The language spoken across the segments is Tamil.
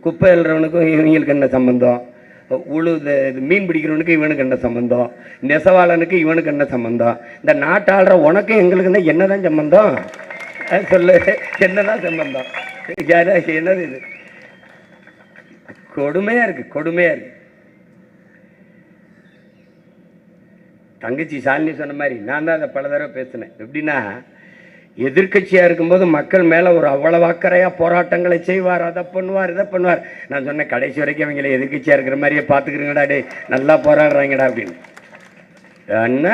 குப்பை எழுறவனுக்கும் இவங்களுக்கு என்ன சம்பந்தம்? உழு இது மீன் பிடிக்கிறவனுக்கு இவனுக்கு என்ன சம்பந்தம்? நெசவாளனுக்கு இவனுக்கு என்ன சம்பந்தம்? இந்த நாட்டாளுற உனக்கும் எங்களுக்கு தான் என்னதான் சம்பந்தம்? சொல்லு. என்னதான் சம்பந்தம்? யாரா என்னது இது? கொடுமையா இருக்கு கொடுமையா இருக்கு. தங்கச்சி சாலினி சொன்ன மாதிரி நான் தான் அதை பல தடவை பேசினேன். எப்படின்னா எதிர்கட்சியாக இருக்கும்போது மக்கள் மேலே ஒரு அவ்வளவு அக்கறையாக போராட்டங்களை செய்வார் அதை பண்ணுவார் இதை பண்ணுவார். நான் சொன்னேன் கடைசி வரைக்கும் அவங்கள எதிர்க்கட்சியாக இருக்கிற மாதிரியே பார்த்துக்கிறீங்கடா டே நல்லா போராடுறாங்கடா அப்படின்னு. என்ன?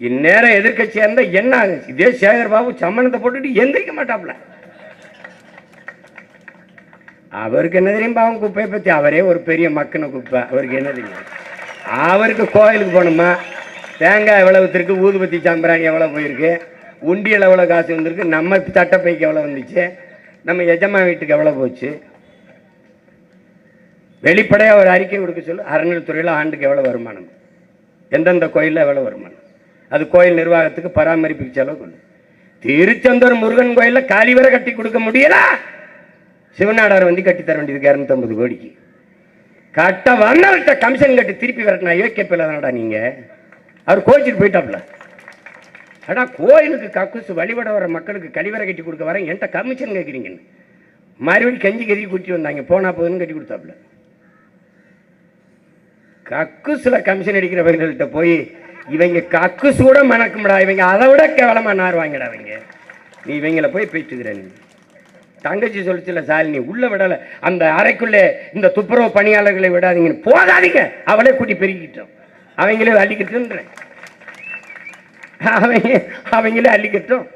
இந்நேரம் எதிர்க்கட்சியாக இருந்தால் என்ன ஆகுது? இதே சேகர் பாபு சம்மணத்தை போட்டுட்டு எந்திரிக்க மாட்டாப்ல. அவருக்கு என்ன தெரியும் பாவம் குப்பையை பற்றி அவரே ஒரு பெரிய மக்கனை குப்பை. அவருக்கு என்ன தெரியும்? அவருக்கு கோயிலுக்கு போகணுமா? தேங்காய் எவ்வளோ விற்றுருக்கு ஊதுபத்தி சாம்பிராணி எவ்வளோ போயிருக்கு? உண்டியல் எவ்வளோ காசு வந்திருக்கு? நம்ம சட்டப்பைக்கு எவ்வளோ வந்துச்சு? நம்ம எஜமா வீட்டுக்கு எவ்வளோ போச்சு? வெளிப்படையாக ஒரு அறிக்கை கொடுக்க சொல்லு. அறநிலைத்துறையில் ஆண்டுக்கு எவ்வளோ வருமானம்? எந்தெந்த கோயிலில் எவ்வளோ வருமானம்? அது கோயில் நிர்வாகத்துக்கு பராமரிப்புக்கு செலவு கொண்டு திருச்செந்தூர் முருகன் கோயிலில் காலிவரை கட்டி கொடுக்க முடியலா? சிவநாடார் வந்து கட்டி தர வேண்டியதுக்கு இரநூத்தம்பது கோடிக்கு. கட்ட வந்தவர்கிட்ட கமிஷன் கட்டி திருப்பி வரட்டினா யோக்கிய தானடா நீங்கள் அவர் கோச்சிட்டு போயிட்டாப்ல அடா கோயிலுக்கு கக்குசு வழிபட வர மக்களுக்கு கழிவறை கட்டி கொடுக்க வரேன். என்கிட்ட கமிஷன் கேட்குறீங்கன்னு மறுபடியும் கஞ்சி கறி குட்டி வந்தாங்க. போனா போதுன்னு கட்டி கொடுத்தாப்புல. கக்குசில் கமிஷன் அடிக்கிறவங்கள்ட்ட போய் இவங்க கக்குசு கூட மணக்கும்டா. இவங்க அதை விட கேவலமாக நார்வாங்கடா இவங்க. நீ இவங்களை போய் பேச்சுக்கிற நீ. தங்கச்சி சொல்லிச்சுல சாலினி உள்ள விடலை. அந்த அறைக்குள்ளே இந்த துப்புரவு பணியாளர்களை விடாதீங்கன்னு. போதாதீங்க அவளே கூட்டி பெருக்கிட்டோம் அவங்களே அள்ளிக்கிட்டுன்றேன் அவங்க அவங்களே அள்ளிக்கட்டும்.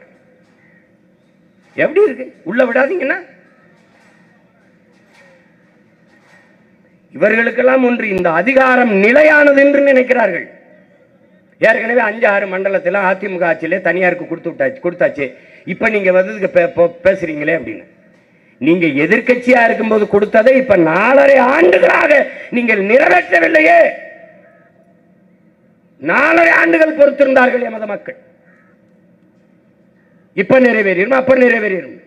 எப்படி இருக்கு? உள்ள விடாதீங்கன்னா. இவர்களுக்கெல்லாம் ஒன்று இந்த அதிகாரம் நிலையானது என்று நினைக்கிறார்கள். ஏற்கனவே அஞ்சு ஆறு மண்டலத்தில் அதிமுக ஆட்சியிலே தனியாருக்கு கொடுத்து விட்டாச்சு கொடுத்தாச்சு. இப்போ நீங்கள் வந்ததுக்கு பே- போ- பேசுறீங்களே அப்படின்னு. நீங்கள் எதிர்கட்சியாக இருக்கும்போது கொடுத்ததை இப்போ நாலரை ஆண்டுகளாக நீங்கள் நிறைவேற்றவில்லையே. நாலரை ஆண்டுகள் பொறுத்திருந்தார்கள் எமது மக்கள். இப்ப நிறைவேறிடும் அப்ப நிறைவேறிடும்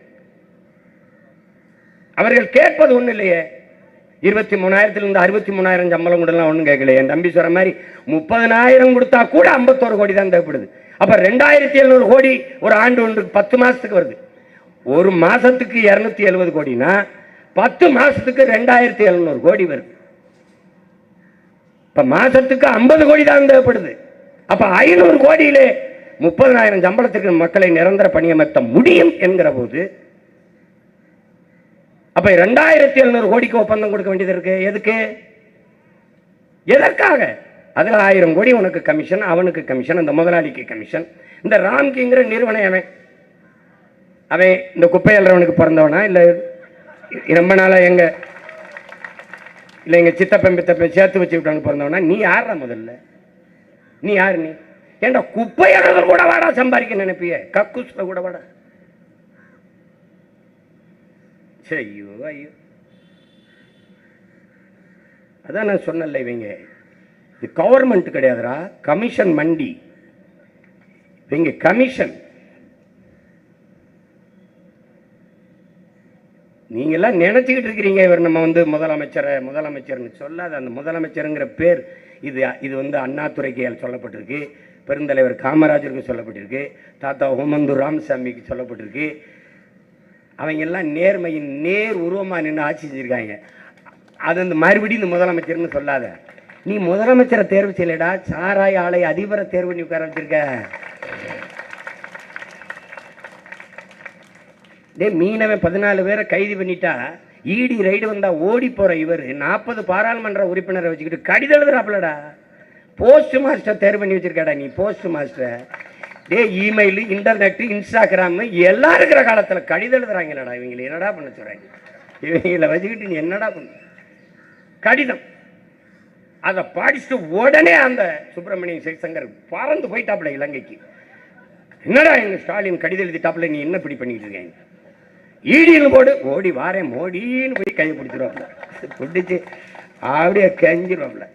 அவர்கள் கேட்பது ஒண்ணு இல்லையே. இருபத்தி மூணாயிரத்திலிருந்து அறுபத்தி மூணாயிரம் சம்பளம் கூடலாம் ஒன்றும் கேட்கல. என் தம்பி சொல்ற மாதிரி முப்பதனாயிரம் கொடுத்தா கூட ஐம்பத்தோரு கோடி தான் தேவைப்படுது. அப்ப ரெண்டாயிரத்தி எழுநூறு கோடி ஒரு ஆண்டு ஒன்று பத்து மாசத்துக்கு வருது. ஒரு மாசத்துக்கு இருநூத்தி எழுபது கோடினா பத்து மாசத்துக்கு ரெண்டாயிரத்தி எழுநூறு கோடி வருது. இப்போ மாதத்துக்கு ஐம்பது கோடி தான் தேவைப்படுது. அப்போ ஐநூறு கோடியிலே முப்பதனாயிரம் சம்பளத்துக்கு மக்களை நிரந்தர பணியமர்த்த முடியும் என்கிற போது அப்ப ரெண்டாயிரத்தி எழுநூறு கோடிக்கு ஒப்பந்தம் கொடுக்க வேண்டியது இருக்கு. எதுக்கு? எதற்காக? அதில் ஆயிரம் கோடி உனக்கு கமிஷன் அவனுக்கு கமிஷன் அந்த முதலாளிக்கு கமிஷன் இந்த ராம்கிங்கிற நிறுவனம் அவன். அவன் இந்த குப்பை அல்றவனுக்கு பிறந்தவனா இல்லை ரொம்ப நாளாக எங்க இல்ல எங்க சித்தப்பன் பித்தப்பன் சேர்த்து வச்சு விட்டான்னு பிறந்தவனா நீ யாரா முதல்ல? நீ யாரு நீ? ஏண்டா குப்பை கூட வாடா சம்பாதிக்க நினைப்பிய? கக்குஸ்ல கூட வாடா. ஐயோ ஐயோ. அதான் நான் சொன்னல இவங்க. இது கவர்மெண்ட் கிடையாதுடா கமிஷன் மண்டி. இவங்க கமிஷன் நீங்கள்லாம் நினச்சிக்கிட்டு இருக்கிறீங்க இவர் நம்ம வந்து முதலமைச்சரை முதலமைச்சர்னு சொல்லாத அந்த முதலமைச்சருங்கிற பேர் இது இது வந்து அண்ணாதுரைக்கு சொல்லப்பட்டிருக்கு பெருந்தலைவர் காமராஜருக்கு சொல்லப்பட்டிருக்கு தாத்தா ஹோமந்தூர் ராமசாமிக்கு சொல்லப்பட்டிருக்கு. அவங்கெல்லாம் நேர்மையின் நேர் உருவமாக நின்று ஆட்சி செஞ்சிருக்காங்க. அது அந்த மறுபடியும் இந்த முதலமைச்சர்னு சொல்லாத. நீ முதலமைச்சரை தேர்வு செய்யலடா சாராய ஆலை அதிபரை தேர்வு பண்ணி உட்கார வச்சிருக்க. டே மீனவன் பதினாலு பேரை கைது பண்ணிட்டா ஈடி ரைடு வந்தால் ஓடி போகிற இவர். நாற்பது பாராளுமன்ற உறுப்பினரை வச்சுக்கிட்டு கடிதம் எழுதுறாப்புலடா. போஸ்ட் மாஸ்டர் தேர்வு பண்ணி வச்சுருக்காடா நீ போஸ்ட் மாஸ்டர் டே இமெயில் இன்டர்நெட் இன்ஸ்டாகிராமு எல்லாம் இருக்கிற காலத்தில் கடிதம் எழுதுறாங்கடா இவங்களை. என்னடா பண்ண சொல்கிறாங்க இவங்களை வச்சுக்கிட்டு நீ என்னடா பண்ண? கடிதம். அதை படிச்சுட்டு உடனே அந்த சுப்பிரமணிய சிவசங்கர் பறந்து போயிட்டாப்புல இலங்கைக்கு. என்னடா எங்கள் ஸ்டாலின் கடிதம் எழுதிட்டாப்புல நீ என்ன இப்படி பண்ணிட்டு இருக்கேன் ஈடின்னு போடு. ஓடி வாரேன் மோடின்னு போய் கையை பிடிச்சிருவாப்புல. பிடிச்சி அப்படியே கெஞ்சிருவாப்புல.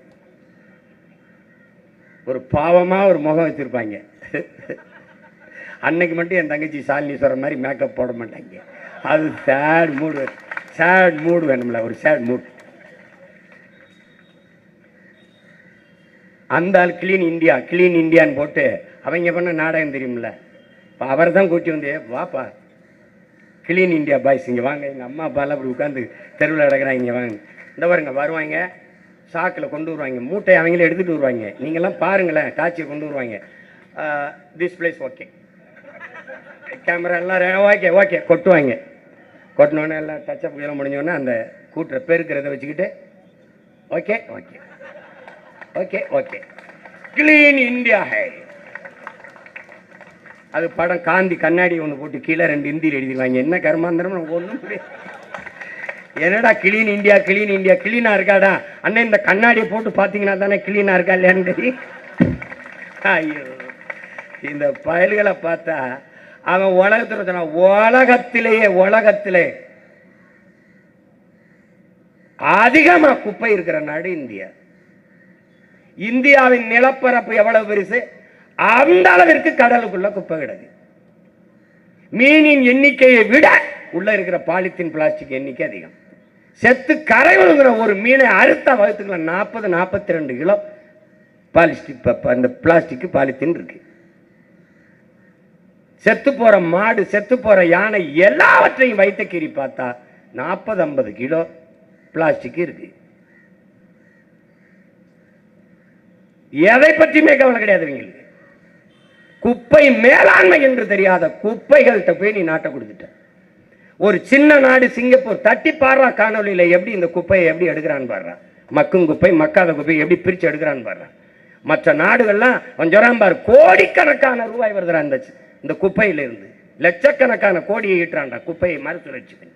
ஒரு பாவமாக ஒரு முகம் வச்சுருப்பாங்க. அன்னைக்கு மட்டும் என் தங்கச்சி சாலினி சொல்ற மாதிரி மேக்கப் போட மாட்டாங்க. அது சேட் மூடு சேட் மூடு வேணும்ல ஒரு சேட் மூட் அந்த ஆள் கிளீன் இந்தியா கிளீன் இந்தியான்னு போட்டு அவங்க பண்ண நாடகம் தெரியும்ல. அவர் தான் கூட்டி வந்து வாப்பா கிளீன் இந்தியா பாய்ஸ் இங்கே வாங்க. எங்கள் அம்மா அப்பாலாம் அப்படி உட்காந்து தெருவில் கிடக்குறாங்க இங்கே வாங்க. இந்த பாருங்க வருவாங்க சாக்கில் கொண்டு வருவாங்க மூட்டை அவங்களே எடுத்துகிட்டு வருவாங்க. நீங்கள்லாம் பாருங்களேன் காட்சியை கொண்டு வருவாங்க. திஸ் பிளேஸ் ஓகே கேமரா எல்லாம் ஓகே ஓகே கொட்டுவாங்க. கொட்டினோடனே எல்லாம் டச்சப் எல்லாம் முடிஞ்சோடனே அந்த கூட்டுற பெருக்கிறத வச்சுக்கிட்டு okay okay okay okay clean India high அது படம் காந்தி கண்ணாடி ஒன்று போட்டு கீழே ரெண்டு இந்தியில் எழுதிடுவாங்க என்ன கர்மாந்திரம்? நமக்கு ஒன்றும் என்னடா கிளீன் இந்தியா கிளீன் இந்தியா கிளீனாக இருக்காடா? அண்ணன் இந்த கண்ணாடியை போட்டு பார்த்தீங்கன்னா தானே கிளீனாக இருக்கா இல்லையான்னு ஐயோ. இந்த பயல்களை பார்த்தா அவன் உலகத்தில் சொன்னான் உலகத்திலேயே உலகத்திலே அதிகமா குப்பை இருக்கிற நாடு இந்தியா. இந்தியாவின் நிலப்பரப்பு எவ்வளவு பெருசு? அந்த அளவிற்கு கடலுக்குள்ள குப்பை கிடக்கு. மீனின் எண்ணிக்கையை விட உள்ள இருக்கிற பாலித்தீன் பிளாஸ்டிக் எண்ணிக்கை அதிகம். செத்து கரை விழுங்குற ஒரு மீனை அறுத்த வகுத்துக்கலாம் நாற்பது நாற்பத்தி ரெண்டு கிலோ பாலிஸ்டிக் அந்த பிளாஸ்டிக் பாலித்தீன் இருக்கு. செத்து போற மாடு செத்து போற யானை எல்லாவற்றையும் வைத்த கீறி பார்த்தா நாற்பது ஐம்பது கிலோ பிளாஸ்டிக் இருக்கு. எதை பற்றியுமே கவலை கிடையாது இவங்களுக்கு. குப்பை மேலாண்மை என்று தெரியாத குப்பைகள்கிட்ட போய் நீ நாட்டை கொடுத்துட்ட. ஒரு சின்ன நாடு சிங்கப்பூர் தட்டி பாடுறா காணொலியில் எப்படி இந்த குப்பையை எப்படி எடுக்கிறான்னு பாடுறா. மக்கும் குப்பை மக்காத குப்பை எப்படி பிரித்து எடுக்கிறான்னு பாடுறா. மற்ற நாடுகள்லாம் கொஞ்சம் பாரு கோடிக்கணக்கான ரூபாய் வருதுடா இந்த இந்த குப்பையிலிருந்து. லட்சக்கணக்கான கோடியை ஈட்டுறான்டா குப்பையை மறுத்துரைச்சு பண்ணி.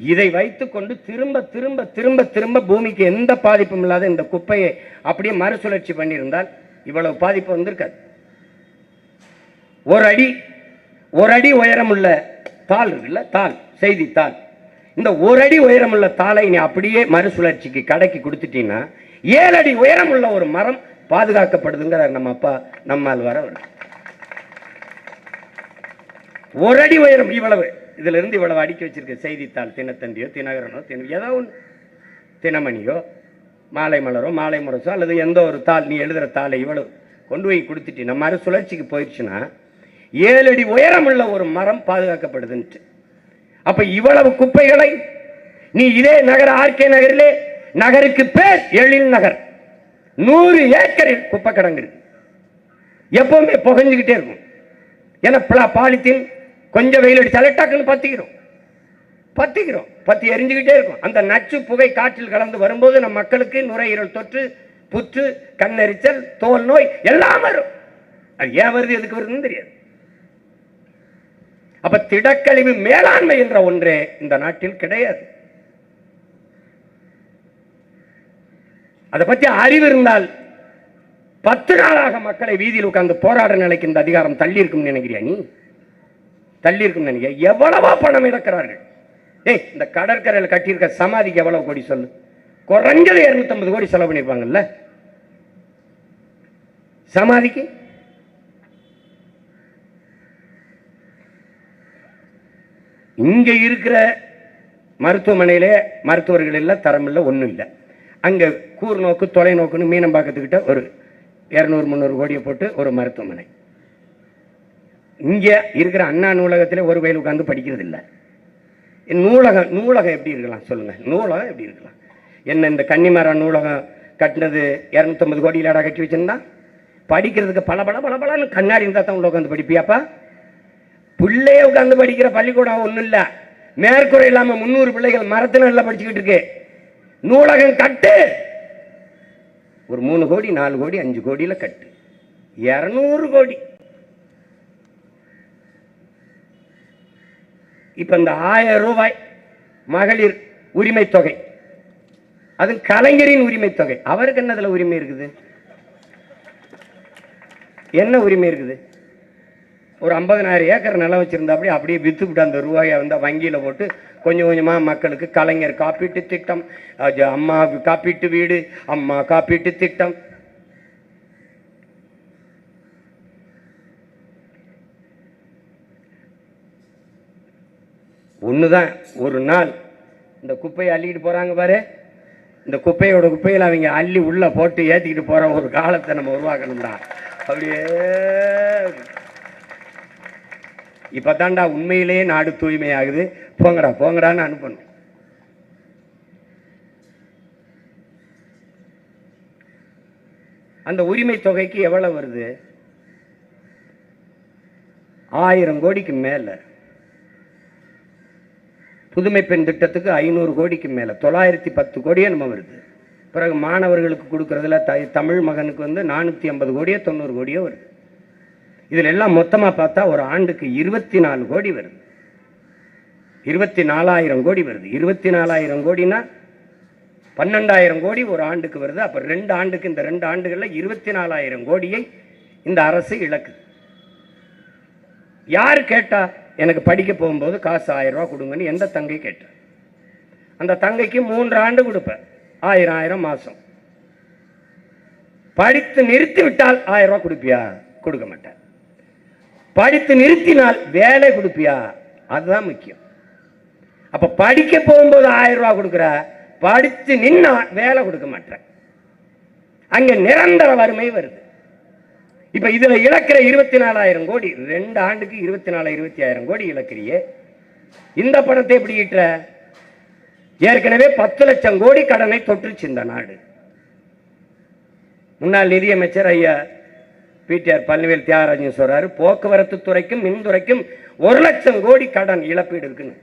இதை வைத்துக்கொண்டு திரும்ப திரும்ப திரும்ப திரும்ப பூமிக்கு எந்த பாதிப்பும் இல்லாத இந்த குப்பையை அப்படியே மறுசுழற்சி பண்ணியிருந்தால் இவ்வளவு பாதிப்பு வந்திருக்காது. ஒரு அடி ஒரு அடி உயரமுள்ள தாள் இருக்குல்ல தாள் செய்தித்தாள் இந்த ஒரு அடி உயரமுள்ள தாளை நீ அப்படியே மறுசுழற்சிக்கு கடைக்கு கொடுத்துட்டீங்கன்னா ஏழு அடி உயரமுள்ள ஒரு மரம் பாதுகாக்கப்படுதுங்கிற நம்ம அப்பா நம்மால் வர. ஒரு அடி உயரம் இவ்வளவு. இதுல இருந்து இவ்வளவு அடுக்கி வச்சிருக்க செய்தித்தாள் தினத்தந்தியோ தினகரனோ தின ஏதோ ஒன்று தினமணியோ மாலை மலரோ மாலை முரசோ அல்லது எந்த ஒரு தாள் நீ எழுதுகிற தாளை இவ்வளவு கொண்டு போய் கொடுத்துட்டு நம்ம மறு சுழற்சிக்கு போயிடுச்சுன்னா ஏழு அடி உயரமுள்ள ஒரு மரம் பாதுகாக்கப்படுதுன்ட்டு. அப்போ இவ்வளவு குப்பைகளை நீ இதே நகர ஆர்கே நகரிலே நகருக்கு பேர் எழில் நகர். நூறு ஏக்கரில் குப்பை கிடங்கு. எப்பவுமே புகஞ்சுக்கிட்டே இருக்கும். ஏன்னா பாலித்தீன் கொஞ்சம் வெயில் அடிச்சாலே டக்குன்னு பத்திக்கிறோம். பத்திக்கிறோம். பத்தி எரிஞ்சுக்கிட்டே இருக்கும். அந்த நச்சு புகை காற்றில் கலந்து வரும்போது நம் மக்களுக்கு நுரையீரல் தொற்று புற்று கண்ணெரிச்சல் தோல் நோய் எல்லாம் வரும். அது ஏன் வருது எதுக்கு வருதுன்னு தெரியாது. அப்ப திடக்கழிவு மேலாண்மை என்ற ஒன்றே இந்த நாட்டில் கிடையாது. அதை பத்தி அறிவு இருந்தால் பத்து நாளாக மக்களை வீதியில் உட்கார்ந்து போராட நிலைக்கு இந்த அதிகாரம் தள்ளி இருக்கும் நினைக்கிறியா நீ? தள்ளி நினைக்க எவ்வளவா எவ்வளவோ பணம் இழக்கிறார்கள். ஏய் இந்த கடற்கரையில் கட்டியிருக்க சமாதிக்கு எவ்வளவு கோடி சொல்லு. குறைஞ்சது 250 கோடி செலவு பண்ணியிருப்பாங்கல்ல. சமாதிக்கு? இங்க இருக்கிற மருத்துவமனையிலே மருத்துவர்கள் இல்லை தரம் இல்லை ஒன்றும் இல்லை. அங்கே கூர்நோக்கு தொலைநோக்குன்னு மீனம்பாக்கத்துக்கிட்ட ஒரு இரநூறு முந்நூறு கோடியை போட்டு ஒரு மருத்துவமனை. இங்கே இருக்கிற அண்ணா நூலகத்தில் ஒரு வயல் உட்காந்து படிக்கிறது இல்லை நூலகம் நூலகம் எப்படி இருக்கலாம் சொல்லுங்கள் நூலகம் எப்படி இருக்கலாம்? என்ன இந்த கன்னிமரம் நூலகம் கட்டினது இரநூத்தம்பது கோடியிலாடா கட்டி வச்சிருந்தா? படிக்கிறதுக்கு பல பல பல பலன்னு கண்ணாடி இருந்தால் தான் உள்ள உட்காந்து படிப்பியாப்பா? பிள்ளைய உட்காந்து படிக்கிற பள்ளிக்கூடம் ஒன்றும் இல்லை. மேற்கூரை இல்லாமல் முந்நூறு பிள்ளைகள் மரத்தில் நல்லா படிச்சுக்கிட்டு இருக்கு. நூலகம் கட்டு. ஒரு மூணு கோடி நாலு கோடி அஞ்சு கோடியில் கட்டு. இரநூறு கோடி. இப்ப இந்த ஆயிரம் ரூபாய் மகளிர் உரிமை தொகை. அது கலைஞரின் உரிமை தொகை. அவருக்கு என்னதுல உரிமை இருக்குது? என்ன உரிமை இருக்குது? ஒரு ஐம்பதனாயிரம் ஏக்கர் நிலம் வச்சிருந்தாப்படி அப்படியே வித்துவிட்டு அந்த ரூபாயை வந்து வங்கியில் போட்டு கொஞ்சம் கொஞ்சமாக மக்களுக்கு கலைஞர் காப்பீட்டு திட்டம் அம்மா காப்பீட்டு வீடு அம்மா காப்பீட்டு திட்டம். ஒன்று தான் ஒரு நாள் இந்த குப்பையை அள்ளிக்கிட்டு போகிறாங்க பாரு. இந்த குப்பையோட குப்பையில் அவங்க அள்ளி உள்ளே போட்டு ஏற்றிக்கிட்டு போகிற ஒரு காலத்தை நம்ம உருவாக்கணும்டா. அப்படியே இப்போ தான்டா உண்மையிலேயே நாடு தூய்மையாகுது. போங்கடா போங்கடான்னு அனுப்பணும். அந்த உரிமை தொகைக்கு எவ்வளோ வருது? ஆயிரம் கோடிக்கு மேலே. புதுமை பெண் திட்டத்துக்கு ஐநூறு கோடிக்கு மேலே தொள்ளாயிரத்தி பத்து கோடியே நம்ம வருது. பிறகு மாணவர்களுக்கு கொடுக்கறதுல த தமிழ் மகனுக்கு வந்து நானூற்றி ஐம்பது கோடியோ தொண்ணூறு கோடியோ வருது. இதில் எல்லாம் மொத்தமாக பார்த்தா ஒரு ஆண்டுக்கு இருபத்தி நாலு கோடி வருது. இருபத்தி நாலாயிரம் கோடி வருது. இருபத்தி நாலாயிரம் கோடினா பன்னெண்டாயிரம் கோடி ஒரு ஆண்டுக்கு வருது. அப்போ ரெண்டு ஆண்டுக்கு இந்த ரெண்டு ஆண்டுகளில் இருபத்தி நாலாயிரம் கோடியை இந்த அரசு இழக்குது. யார் கேட்டால் எனக்கு படிக்க போகும்போது காசு ஆயிரம் ரூபா கொடுங்கன்னு எந்த தங்கை கேட்டேன் அந்த தங்கைக்கு மூன்று ஆண்டு கொடுப்பேன். ஆயிரம் ஆயிரம் மாதம் படித்து நிறுத்தி விட்டால் ஆயிரம் ரூபா கொடுப்பியா? கொடுக்க மாட்டேன். படித்து நிறுத்தினால் வேலை கொடுப்பியா? அதுதான் முக்கியம். அப்போ படிக்க போகும்போது ஆயிரம் ரூபா கொடுக்குற படித்து நின்னா வேலை கொடுக்க மாட்டேன். அங்கே நிரந்தர வறுமை வருது. இப்ப இதுல இழக்கிற இருபத்தி நாலாயிரம் கோடி ரெண்டு ஆண்டுக்கு இருபத்தி நாலு இருபத்தி ஆயிரம் கோடி இழக்கிறியே. இந்த பணத்தை எப்படி ஈட்டுற? ஏற்கனவே பத்து லட்சம் கோடி கடனை தொற்றுச்சு இந்த நாடு. முன்னாள் நிதியமைச்சர் ஐயா பிடிஆர் பழனிவேல் தியாகராஜன் சொல்றாரு போக்குவரத்து துறைக்கும் மின்துறைக்கும் ஒரு லட்சம் கோடி கடன் இழப்பீடு இருக்குன்னு.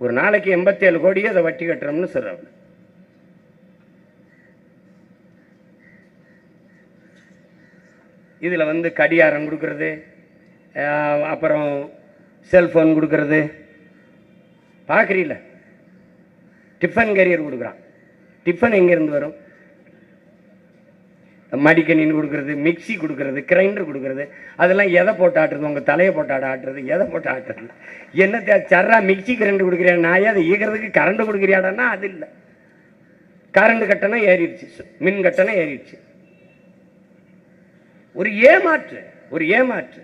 ஒரு நாளைக்கு எண்பத்தி ஏழு கோடியே அதை வட்டி கட்டுறோம்னு சொல்றாங்க இதில் வந்து கடியாரம் கொடுக்கறது அப்புறம் செல்ஃபோன் கொடுக்கறது. பார்க்குறீல டிஃபன் கேரியர் கொடுக்குறான். டிஃபன் எங்கேருந்து வரும்? மடிக்கணின்னு கொடுக்குறது மிக்ஸி கொடுக்கறது கிரைண்டர் கொடுக்கறது. அதெல்லாம் எதை போட்டு ஆட்டுறது? உங்கள் தலையை போட்டு ஆட ஆட்டுறது எதை போட்டு ஆட்டுறது? என்ன தே- சர்ரா மிக்ஸி கிரைண்டர் கொடுக்குறியா? நான் அதை ஈக்கிறதுக்கு கரண்ட் கொடுக்குறியாடானா அது இல்லை. கரண்ட் கட்டணம் ஏறிடுச்சு. மின் கட்டணம் ஏறிடுச்சு. ஒரு ஏமாற்று ஒரு ஏமாற்று.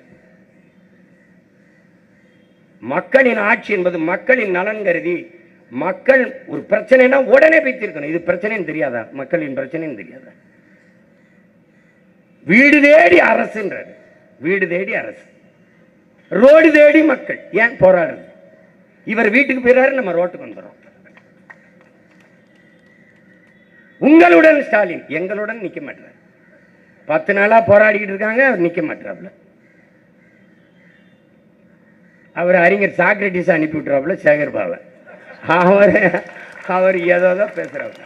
மக்களின் ஆட்சி என்பது மக்களின் நலன் கருதி மக்கள் ஒரு பிரச்சனைனா உடனே போய் தீர்க்கணும் இது பிரச்சனைன்னு தெரியாதா? மக்களின் பிரச்சனைன்னு தெரியாதா? வீடு தேடி அரசுன்றது. வீடு தேடி அரசு. ரோடு தேடி மக்கள். ஏன் போராடுறது? இவர் வீட்டுக்கு போயிறாரு நம்ம ரோட்டுக்கு வந்துடும் உங்களுடன் ஸ்டாலின். எங்களுடன் நிக்க மாட்டார். பத்து நாளாக போராடிக்கிட்டு இருக்காங்க அவர் நிற்க மாட்டாப்புல அவர் அறிஞர் சாக்ரட்டிஸ் அனுப்பி விட்டுறாப்புல சேகர் பாபா. அவர் அவர் ஏதோ ஏதோ பேசுகிறாப்புல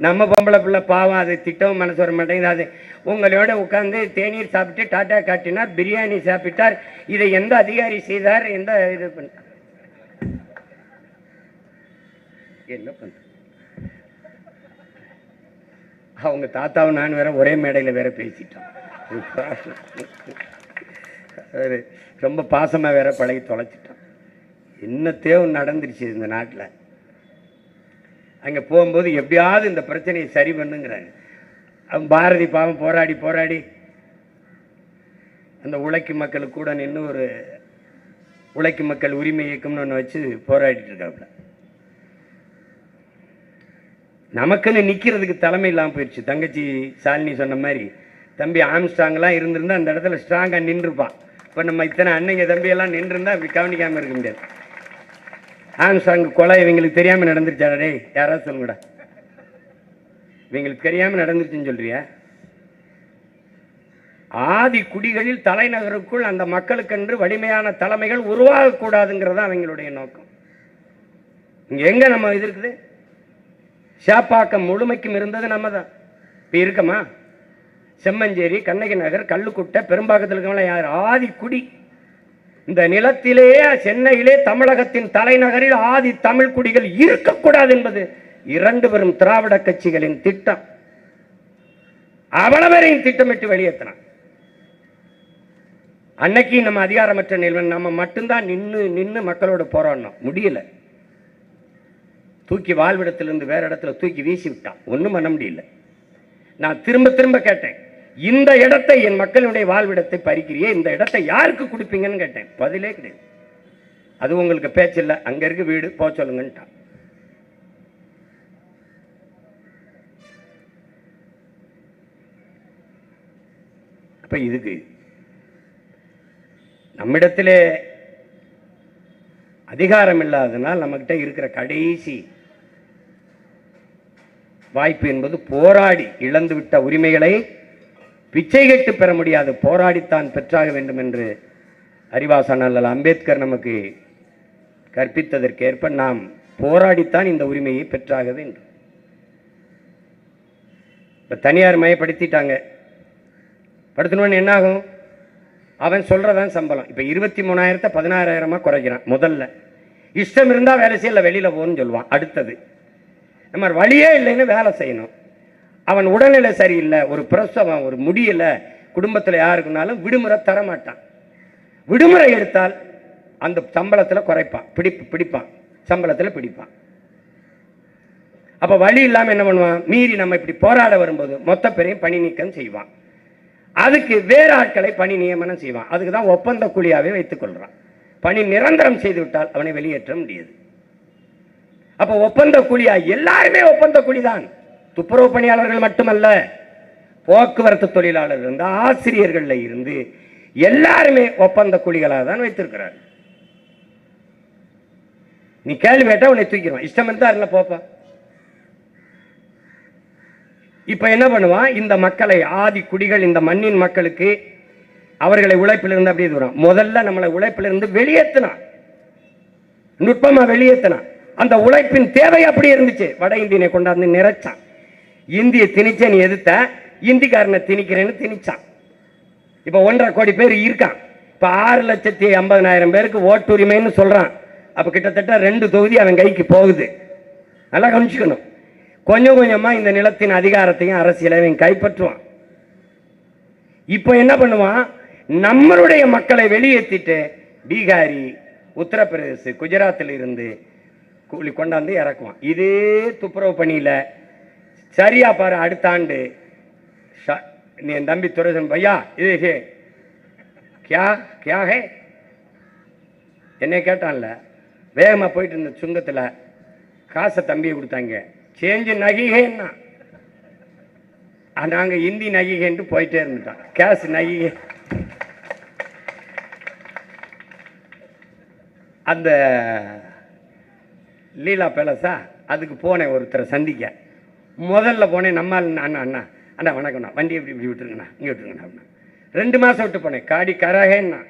நம்ம பொம்பளை பிள்ளை பாவம் அது திட்டவும் மனசு வர மாட்டேங்குது. அது உங்களோட உட்காந்து தேநீர் சாப்பிட்டு டாட்டா காட்டினார் பிரியாணி சாப்பிட்டார் இதை எந்த அதிகாரி செய்தார் எந்த இது பண்ண என்ன பண்ணுறது அவங்க தாத்தாவும் நான் வேற ஒரே மேடையில் வேற பேசிட்டோம். ரொம்ப பாசமாக வேற பழகி தொலைச்சிட்டோம். என்னத்தையோ தேவை நடந்துருச்சு இந்த நாட்டில். அங்கே போகும்போது எப்படியாவது இந்த பிரச்சனையை சரி பண்ணுங்கிறாங்க அவன் பாரதி பாவம் போராடி போராடி அந்த உழைக்கும் மக்களுக்கு கூட நின்று ஒரு உழைக்கும் மக்கள் உரிமை இயக்கம்னு ஒன்று வச்சு போராடிட்டு இருக்காப்புல. நமக்குன்னு நிற்கிறதுக்கு தலைமை இல்லாமல் போயிடுச்சு தங்கச்சி சாலினி சொன்ன மாதிரி. தம்பி ஆம்ஸ்டாங்லாம் இருந்திருந்தால் அந்த இடத்துல ஸ்ட்ராங்காக நின்றுருப்பான் இப்போ நம்ம இத்தனை அன்னைங்க தம்பியெல்லாம் நின்றுருந்தா இப்படி கவனிக்காமல் இருக்க முடியாது. ஆம்ஸ்டாங் கொலை இவங்களுக்கு தெரியாமல் நடந்துருச்சா டே யாராவது சொல்லுங்கடா. இவங்களுக்கு தெரியாமல் நடந்துருச்சுன்னு சொல்கிறியா ஆதி குடிகளில் தலைநகருக்குள் அந்த மக்களுக்கென்று வலிமையான தலைமைகள் உருவாகக்கூடாதுங்கிறது தான் அவங்களுடைய நோக்கம். இங்கே எங்கே நம்ம இது இருக்குது? சேப்பாக்கம் முழுமைக்கும் இருந்தது நம்ம தான் இப்போ இருக்கமா? செம்மஞ்சேரி கண்ணகி நகர் கல்லுக்குட்டை பெரும்பாக்கத்தில் இருக்கவங்கள யார்? ஆதிக்குடி. இந்த நிலத்திலேயே சென்னையிலே தமிழகத்தின் தலைநகரில் ஆதி தமிழ் குடிகள் இருக்கக்கூடாது என்பது இரண்டு பெரும் திராவிட கட்சிகளின் திட்டம். அவ்வளவரையும் திட்டமிட்டு வெளியேற்றினான். அன்னைக்கு நம்ம அதிகாரமற்ற நிலைமை நம்ம மட்டும்தான் நின்று நின்று மக்களோட போராடணும் முடியலை. தூக்கி வாழ்விடத்திலிருந்து வேற இடத்துல தூக்கி வீசி விட்டான். ஒன்றும் பண்ண முடியல. நான் திரும்ப திரும்ப கேட்டேன் இந்த இடத்தை என் மக்களுடைய வாழ்விடத்தை பறிக்கிறியே? இந்த இடத்தை யாருக்கு கொடுப்பீங்கன்னு கேட்டேன். பதிலே கிடையாது. அது உங்களுக்கு பேச்சில்லை. அங்க இருக்கு வீடு போக சொல்லுங்கன்ட்டான். அப்ப இதுக்கு நம்மிடத்திலே அதிகாரம் இல்லாதனால் நம்மக்கிட்ட இருக்கிற கடைசி வாய்ப்பு என்பது போராடி இழந்துவிட்ட உரிமைகளை பிச்சை கேட்டு பெற முடியாது. போராடித்தான் பெற்றாக வேண்டும் என்று அறிவாசன் அம்பேத்கர் நமக்கு கற்பித்ததற்கேற்ப நாம் போராடித்தான் இந்த உரிமையை பெற்றாக வேண்டும். இப்போ தனியார் மயப்படுத்திட்டாங்க. படுத்தணும்னு என்னாகும்? அவன் சொல்கிறதான் சம்பளம். இப்போ இருபத்தி மூணாயிரத்தை பதினாறாயிரமாக குறைக்கிறான் முதல்ல. இஷ்டம் இருந்தால் வேலை செய்யல வெளியில் போகணும்னு சொல்லுவான். அடுத்தது நம்ம வழியே இல்லைன்னு வேலை செய்யணும். அவன் உடல்நிலை சரியில்லை ஒரு பிரசவம் ஒரு முடியல குடும்பத்தில் யாருக்குனாலும் விடுமுறை தர மாட்டான் விடுமுறை எடுத்தால் அந்த சம்பளத்தில் குறைப்பான் பிடிப்பு பிடிப்பான் சம்பளத்தில் பிடிப்பான். அப்போ வழி இல்லாமல் என்ன பண்ணுவான்? மீறி நம்ம இப்படி போராட வரும்போது மொத்த பேரையும் பணி நீக்கம் செய்வான். அதுக்கு வேறு ஆட்களை பணி நியமனம் செய்வான். அதுக்கு தான் ஒப்பந்த கூலியாகவே வைத்துக்கொள்கிறான் பணி நிரந்தரம் செய்து விட்டால் அவனை வெளியேற்ற முடியாது. அப்ப ஒப்பந்த கூலியா எல்லாருமே ஒப்பந்த கூலி தான் துப்புரவு பணியாளர்கள் மட்டுமல்ல போக்குவரத்து தொழிலாளர்கள் இருந்து ஆசிரியர்கள்ல இருந்து எல்லாருமே ஒப்பந்த கூலிகளாக தான் வைத்திருக்கிறார். நீ கேள்வி கேட்டா உன்னை தூக்கிடுவான். இஷ்டம் இருந்தா இல்ல போப்பா. இப்ப என்ன பண்ணுவான்? இந்த மக்களை ஆதி குடிகள் இந்த மண்ணின் மக்களுக்கு அவர்களை உழைப்பிலிருந்து அப்படியே தூரம் முதல்ல நம்மளை உழைப்பிலிருந்து வெளியேற்றினான் நுட்பமா வெளியேற்றினான் அந்த உழைப்பின் தேவை அப்படி இருந்துச்சு. வட இந்தியனை கொண்டாந்து நிறைச்சான். இந்திய திணிச்ச நீ எதிர்த்த இந்திக்காரனை திணிக்கிறேன்னு திணிச்சான். இப்போ ஒன்றரை கோடி பேர் இருக்கான். இப்போ ஆறு லட்சத்தி ஐம்பதனாயிரம் பேருக்கு ஓட்டுரிமைன்னு சொல்கிறான் அப்போ கிட்டத்தட்ட ரெண்டு தொகுதி அவன் கைக்கு போகுது. நல்லா கவனிச்சுக்கணும். கொஞ்சம் கொஞ்சமாக இந்த நிலத்தின் அதிகாரத்தையும் அரசியலையும் கைப்பற்றுவான். இப்போ என்ன பண்ணுவான்? நம்மளுடைய மக்களை வெளியேற்றிட்டு பீகாரி உத்தரப்பிரதேச குஜராத்தில் இருந்து கூலி கொண்டாந்து இறக்குவான். இதே துப்புரவு பணியில் சரியா பாரு அடுத்த ஆண்டு. ஷ- நீ என் தம்பி துரசன் பையா? இது ஹே கியா கியா ஹே? என்னை கேட்டான்ல வேகமாக போயிட்டு இருந்த சுங்கத்தில் காசை தம்பியை கொடுத்தாங்க. சேஞ்சு நகிகேன்னா. நாங்கள் இந்தி நகிகைன்ட்டு போயிட்டே இருந்துட்டோம். கேஷ் நகிகே. அந்த லீலா பேலஸா? அதுக்கு போனேன் ஒருத்தரை சந்திக்க. முதல்ல போனேன் நம்ம அண்ணா அண்ணா அண்ணா. வணக்கம்ண்ணா வண்டி இப்படி இப்படி விட்டுருங்கண்ணா. இங்கே விட்டுருங்கண்ணா அப்படின்னா. ரெண்டு மாதம் விட்டு போனேன். காடி கராகேன்னா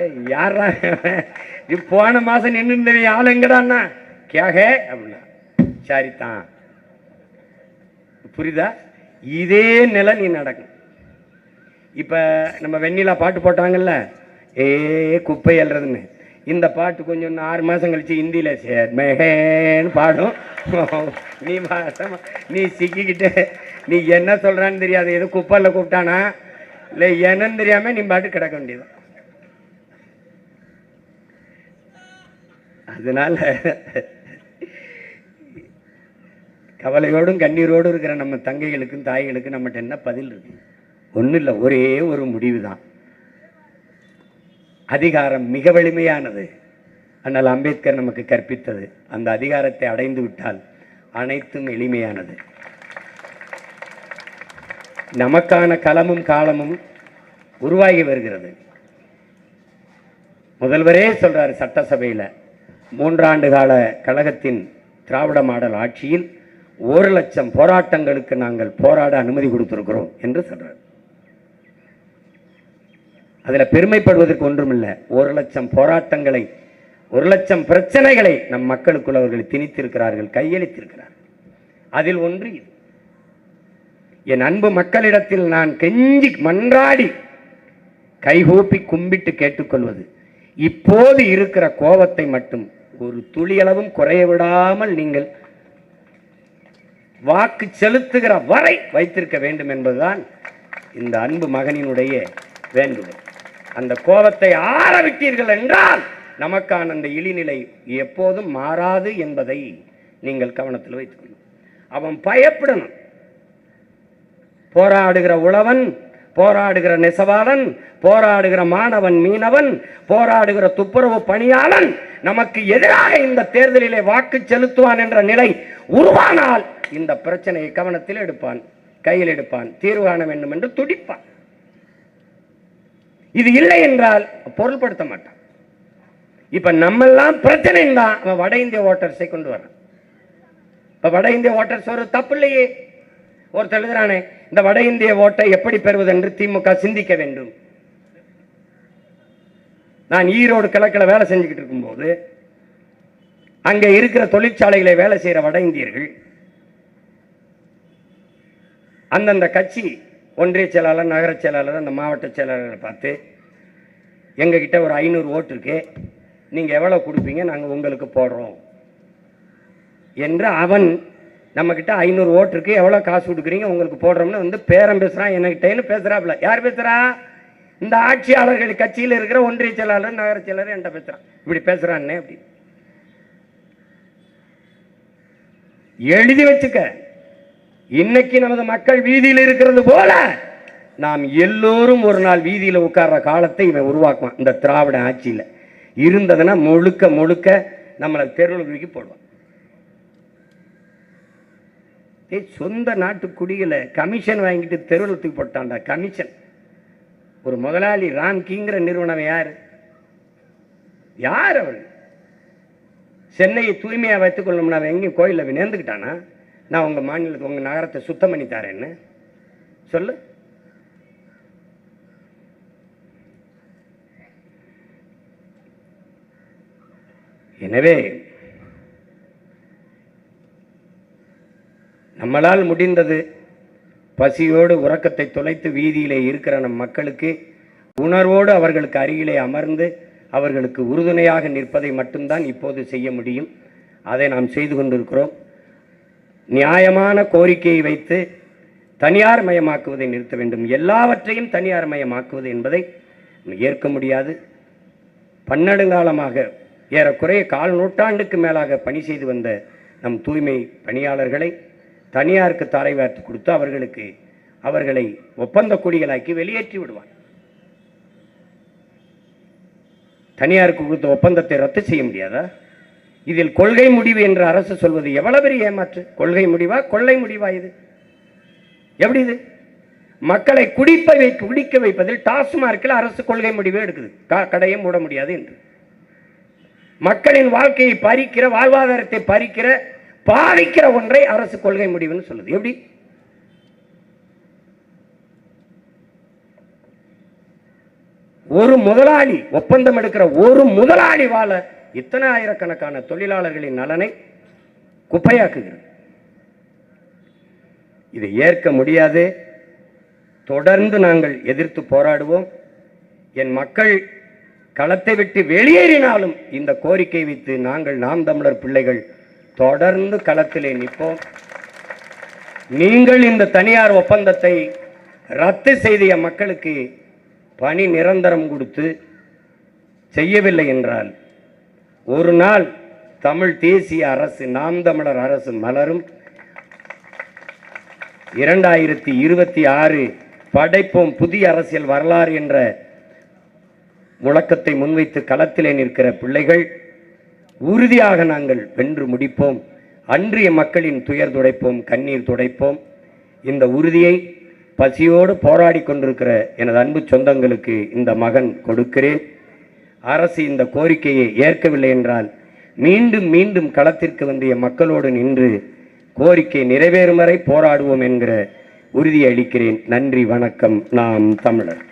ஏய் யாரா நீ போன மாதம் நின்று இருந்தவன் ஆள் எங்கடாண்ணா கேகே அப்படின்னா. சரிதான். புரியுதா? இதே நிலை நீ நடக்கும். இப்போ நம்ம வெண்ணிலா பாட்டு போட்டாங்கல்ல? ஏ குப்பை அல்றதுன்னு இந்த பாட்டு கொஞ்சம் இன்னும் ஆறு மாதம் கழித்து ஹிந்தியில் சேர்மேன்னு பாடும். நீ மாசமா நீ சிக்கிக்கிட்டு நீ என்ன சொல்கிறான்னு தெரியாது. எது குப்பையில் கூப்பிட்டானா? இல்லை என்னன்னு தெரியாமல் நீ பாட்டு கிடக்க வேண்டியது அதனால கவலையோடும் கண்ணீரோடும் இருக்கிற நம்ம தங்கைகளுக்கும் தாய்களுக்கும் நம்மகிட்ட என்ன பதில் இருக்கு? ஒன்றும் இல்லை ஒரே ஒரு முடிவு தான் அதிகாரம் மிக வலிமையானது. ஆனால் அம்பேத்கர் நமக்கு கற்பித்தது. அந்த அதிகாரத்தை அடைந்து விட்டால் அனைத்தும் எளிமையானது. நமக்கான களமும் காலமும் உருவாகி வருகிறது. முதல்வரே சொல்றார் சட்டசபையில் மூன்றாண்டு கால கழகத்தின் திராவிட மாடல் ஆட்சியில் ஒரு லட்சம் போராட்டங்களுக்கு நாங்கள் போராட அனுமதி கொடுத்திருக்கிறோம் என்று சொல்றார். அதில் பெருமைப்படுவதற்கு ஒன்றுமில்லை. ஒரு லட்சம் போராட்டங்களை ஒரு லட்சம் பிரச்சனைகளை நம் மக்களுக்குள் அவர்கள் திணித்திருக்கிறார்கள் கையளித்திருக்கிறார்கள். அதில் ஒன்று இது. என் அன்பு மக்களிடத்தில் நான் கெஞ்சி மன்றாடி கைகூப்பி கும்பிட்டு கேட்டுக்கொள்வது இப்போது இருக்கிற கோபத்தை மட்டும் ஒரு துளியளவும் குறைய விடாமல் நீங்கள் வாக்கு செலுத்துகிற வரை வைத்திருக்க வேண்டும் என்பதுதான் இந்த அன்பு மகனினுடைய வேண்டுகோள். அந்த கோபத்தை ஆரம்பித்தீர்கள் என்றால் நமக்கான அந்த இழிநிலை எப்போதும் மாறாது என்பதை நீங்கள் கவனத்தில் வைத்துக்கொள்ளும். அவன் பயப்படணும். போராடுகிற உழவன் போராடுகிற நெசவாளன் போராடுகிற மாணவன் மீனவன் போராடுகிற துப்புரவு பணியாளன் நமக்கு எதிராக இந்த தேர்தலிலே வாக்கு செலுத்துவான் என்ற நிலை உருவானால் இந்த பிரச்சனையை கவனத்தில் எடுப்பான் கையில் எடுப்பான் தீர்வு காண வேண்டும் என்று துடிப்பான். இது இல்லை என்றால் பொருள்படுத்த மாட்டான். இப்ப நம்மெல்லாம் பிரச்சனை தான் அவன் வட இந்திய ஓட்டர்ஸை கொண்டு வரான் இப்ப வட இந்திய ஓட்டர்ஸ் ஒரு தப்பு இல்லையே. ஒருத்தர் எழுதுறானே இந்த வட இந்திய ஓட்டை எப்படி பெறுவது என்று திமுக சிந்திக்க வேண்டும். நான் ஈரோடு கிழக்கில் வேலை செஞ்சுக்கிட்டு இருக்கும்போது அங்கே இருக்கிற தொழிற்சாலைகளை வேலை செய்கிற வட இந்தியர்கள் அந்தந்த கட்சி ஒன்றிய செயலாளர் நகர செயலாளர் அந்த மாவட்ட செயலாளரை பார்த்து எங்ககிட்ட ஒரு ஐநூறு ஓட்டு இருக்கு. நீங்கள் எவ்வளோ கொடுப்பீங்க? நாங்கள் உங்களுக்கு போடுறோம். என்று அவன் நம்மக்கிட்ட ஐநூறு ஓட்டு இருக்கு. எவ்வளோ காசு கொடுக்குறீங்க? உங்களுக்கு போடுறோம்னு வந்து பேரம் பேசுகிறான் என்கிட்டேன்னு பேசுகிறாப்புல யார் பேசுகிறா இந்த ஆட்சியாளர்கள் கட்சியில் இருக்கிற ஒன்றிய செயலாளர் நகர செயலாளர் என்கிட்ட பேசுகிறான் இப்படி பேசுகிறான்னே அப்படி. எழுதி வச்சுக்க. இன்னைக்கு நமது மக்கள் வீதியில் இருக்கிறது போல நாம் எல்லோரும் ஒரு நாள் வீதியில் உட்கார்ற காலத்தை இவன் உருவாக்குவான். இந்த திராவிட ஆட்சியில். இருந்ததுன்னா முழுக்க முழுக்க நம்மளை தெருவில் தூக்கி போடுவான். ஏய், சொந்த நாட்டு குடிகளை கமிஷன் வாங்கிட்டு தெருவில் தூக்கி போட்டான்டா கமிஷன் ஒரு முதலாளி ராம்கிங்கிற நிறுவனம் யார்? யார் அவர்? சென்னையை தூய்மையாக வைத்துக் கொள்ளணும்னா அவன் எங்கேயும் கோயிலில் நேர்ந்துக்கிட்டானா நான் உங்கள் மாநிலத்தை உங்கள் நகரத்தை சுத்தம் பண்ணி தரேன்னு சொல்லு. எனவே நம்மளால் முடிந்தது பசியோடு உறக்கத்தை தொலைத்து வீதியிலே இருக்கிற நம் மக்களுக்கு உணர்வோடு அவர்களுக்கு அருகிலே அமர்ந்து அவர்களுக்கு உறுதுணையாக நிற்பதை மட்டும்தான் இப்போது செய்ய முடியும். அதை நாம் செய்து கொண்டிருக்கிறோம். நியாயமான கோரிக்கையை வைத்து தனியார் மயமாக்குவதை நிறுத்த வேண்டும். எல்லாவற்றையும் தனியார் மயமாக்குவது என்பதை ஏற்க முடியாது. பன்னெடுங்காலமாக ஏறக்குறைய கால் நூற்றாண்டுக்கு மேலாக பணி செய்து வந்த நம் தூய்மை பணியாளர்களை தனியாருக்கு தாரை வார்த்து கொடுத்து அவர்களுக்கு அவர்களை ஒப்பந்த குடிகளாக்கி வெளியேற்றி விடுவார். தனியாருக்கு கொடுத்த ஒப்பந்தத்தை ரத்து செய்ய முடியாதா? இதில் கொள்கை முடிவு என்று அரசு சொல்வது எவ்வளவு பெரிய ஏமாற்று? கொள்கை முடிவா? கொள்ளை முடிவா இது? எப்படி இது? மக்களை குடிப்பை வை குடிக்க வைப்பதில் டாஸ்மார்க்கில் அரசு கொள்கை முடிவே எடுக்குது. க- கடையை மூட முடியாது என்று. மக்களின் வாழ்க்கையை பறிக்கிற வாழ்வாதாரத்தை பறிக்கிற பாதிக்கிற ஒன்றை அரசு கொள்கை முடிவுன்னு சொல்லுது. எப்படி? ஒரு முதலாளி ஒப்பந்தம் எடுக்கிற ஒரு முதலாளி வாழ இத்தனை ஆயிரக்கணக்கான தொழிலாளர்களின் நலனை குப்பையாக்குகிறது. இது ஏற்க முடியாது. தொடர்ந்து நாங்கள் எதிர்த்து போராடுவோம். என் மக்கள் களத்தை விட்டு வெளியேறினாலும் இந்த கோரிக்கை வைத்து நாங்கள் நாம் தமிழர் பிள்ளைகள் தொடர்ந்து களத்திலே நிற்போம். நீங்கள் இந்த தனியார் ஒப்பந்தத்தை ரத்து செய்திய மக்களுக்கு பணி நிரந்தரம் கொடுத்து செய்யவில்லை என்றால் ஒரு நாள் தமிழ் தேசிய அரசு நாம் தமிழர் அரசு மலரும். இரண்டாயிரத்தி இருபத்தி ஆறு படைப்போம் புதிய அரசியல் வரலாறு என்ற முழக்கத்தை முன்வைத்து களத்திலே நிற்கிற பிள்ளைகள் உறுதியாக நாங்கள் வென்று முடிப்போம். அன்றைய மக்களின் துயர் துடைப்போம் கண்ணீர் துடைப்போம். இந்த உறுதியை பசியோடு போராடி கொண்டிருக்கிற எனது அன்பு சொந்தங்களுக்கு இந்த மகன் கொடுக்கிறேன். அரசு இந்த கோரிக்கையை ஏற்கவில்லை என்றால் மீண்டும் மீண்டும் களத்திற்கு வந்திய மக்களோடு நின்று கோரிக்கை நிறைவேறும் வரை போராடுவோம் என்கிற உறுதியளிக்கிறேன். நன்றி வணக்கம். நாம் தமிழர்.